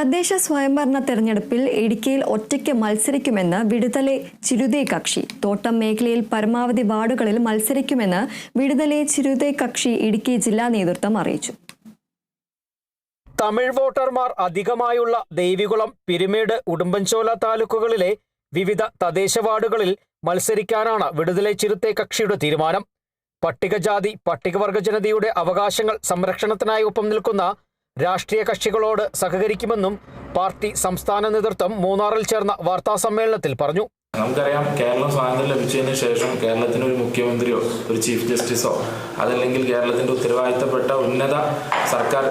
തദ്ദേശ സ്വയംഭരണ തെരഞ്ഞെടുപ്പിൽ ഇടുക്കിയിൽ ഒറ്റയ്ക്ക് മത്സരിക്കുമെന്ന് വിടുതലെ ചിരുതേ കക്ഷി. തോട്ടം മേഖലയിൽ പരമാവധി വാർഡുകളിൽ മത്സരിക്കുമെന്ന് വിടുതലെ ചിരുതേ കക്ഷി ഇടുക്കി ജില്ലാ നേതൃത്വം അറിയിച്ചു. തമിഴ് വോട്ടർമാർ അധികമായുള്ള ദേവികുളം പിരിമേട് ഉടുമ്പൻചോല താലൂക്കുകളിലെ വിവിധ തദ്ദേശ വാർഡുകളിൽ മത്സരിക്കാനാണ് വിടുതലെ ചിരുത്തെ കക്ഷിയുടെ തീരുമാനം. പട്ടികജാതി പട്ടികവർഗ ജനതയുടെ അവകാശങ്ങൾ സംരക്ഷണത്തിനായി ഒപ്പം നിൽക്കുന്ന രാഷ്ട്രീയ കക്ഷികളോട് സഹകരിക്കുമെന്നും പാർട്ടി സംസ്ഥാന നേതൃത്വം മൂന്നാറിൽ ചേർന്ന വാർത്താസമ്മേളനത്തിൽ പറഞ്ഞു. നമുക്കറിയാം കേരളം സ്വാതന്ത്ര്യം ലഭിച്ചതിന് ശേഷം കേരളത്തിന് ഒരു മുഖ്യമന്ത്രിയോ ഒരു ചീഫ് ജസ്റ്റിസോ അതല്ലെങ്കിൽ കേരളത്തിന്റെ ഉത്തരവാദിത്തപ്പെട്ട ഉന്നത സർക്കാർ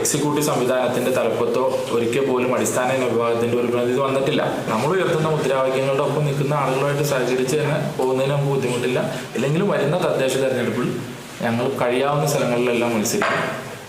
എക്സിക്യൂട്ടീവ് സംവിധാനത്തിന്റെ തലപ്പത്തോ ഒരിക്കൽ പോലും അടിസ്ഥാന വിഭാഗത്തിന്റെ ഒരു പ്രതിനിധി വന്നിട്ടില്ല. നമ്മൾ ഉയർത്തുന്ന മുദ്രാവാക്യങ്ങളുടെ ഒപ്പം നിൽക്കുന്ന ആളുകളുമായിട്ട് സഹകരിച്ച് തന്നെ പോകുന്നതിന് നമുക്ക് ബുദ്ധിമുട്ടില്ല. ഇല്ലെങ്കിലും വരുന്ന തദ്ദേശ തെരഞ്ഞെടുപ്പിൽ ഞങ്ങൾ കഴിയാവുന്ന സ്ഥലങ്ങളിലെല്ലാം മത്സരിക്കും.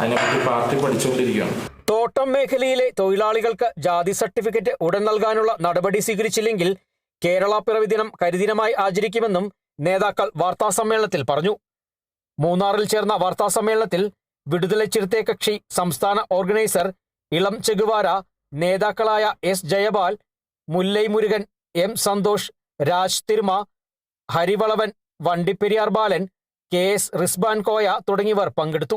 അതിനെപ്പറ്റി പാർട്ടി പഠിച്ചുകൊണ്ടിരിക്കുകയാണ്. തോട്ടം മേഖലയിലെ തൊഴിലാളികൾക്ക് ജാതി സർട്ടിഫിക്കറ്റ് ഉടൻ നൽകാനുള്ള നടപടി സ്വീകരിച്ചില്ലെങ്കിൽ കേരള പിറവി ദിനം കരിദിനമായി ആചരിക്കുമെന്നും നേതാക്കൾ വാർത്താസമ്മേളനത്തിൽ പറഞ്ഞു. മൂന്നാറിൽ ചേർന്ന വാർത്താസമ്മേളനത്തിൽ വിടുതല ചിരുത്തെ കക്ഷി സംസ്ഥാന ഓർഗനൈസർ ഇളം ചെഗുവാര നേതാക്കളായ S Jayapal Mullai Murugan M Santhosh Raj Thiruma Harivalavan Vandiperiyar Balan K S Risban Koya തുടങ്ങിയവർ പങ്കെടുത്തു.